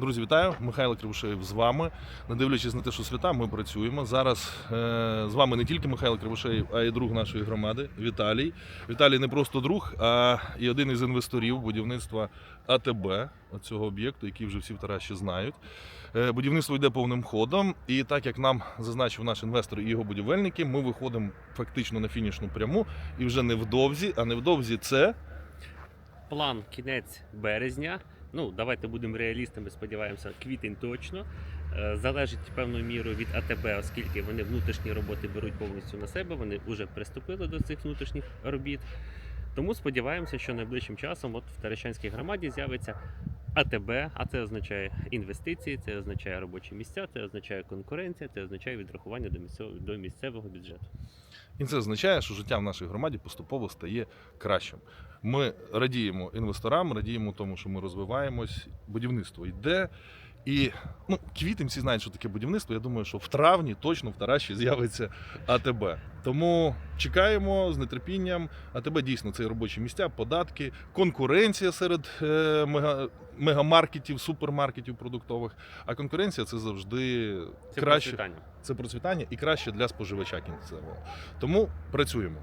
Друзі, вітаю! Михайло Кривошеєв з вами. Не дивлячись на те, що свята, ми працюємо. Зараз е, з вами не тільки Михайло Кривошеєв, а й друг нашої громади Віталій. Віталій не просто друг, а і один із інвесторів будівництва АТБ цього об'єкту, який вже всі в Тараші знають. Е, Будівництво йде повним ходом, і так як нам зазначив наш інвестор і його будівельники, ми виходимо фактично на фінішну пряму. І вже невдовзі, а невдовзі це План кінець березня. Ну, давайте будемо реалістами, сподіваємося, квітень точно. Е, Залежить певною мірою від АТБ, оскільки вони внутрішні роботи беруть повністю на себе, вони вже приступили до цих внутрішніх робіт. Тому сподіваємося, що найближчим часом от в Таращанській громаді з'явиться АТБ, а це означає інвестиції, це означає робочі місця, це означає конкуренція, це означає відрахування до місцевого, до місцевого бюджету. І це означає, що життя в нашій громаді поступово стає кращим. Ми радіємо інвесторам, радіємо тому, що ми розвиваємось, будівництво йде. І ну, квітень всі знають, що таке будівництво. Я думаю, що в травні точно в Тараші з'явиться АТБ. Тому чекаємо з нетерпінням. АТБ дійсно це робочі місця, податки, конкуренція серед е, мега, мегамаркетів, супермаркетів продуктових. А конкуренція це завжди Це краще процвітання. це процвітання і краще для споживача кінцевого. Тому працюємо.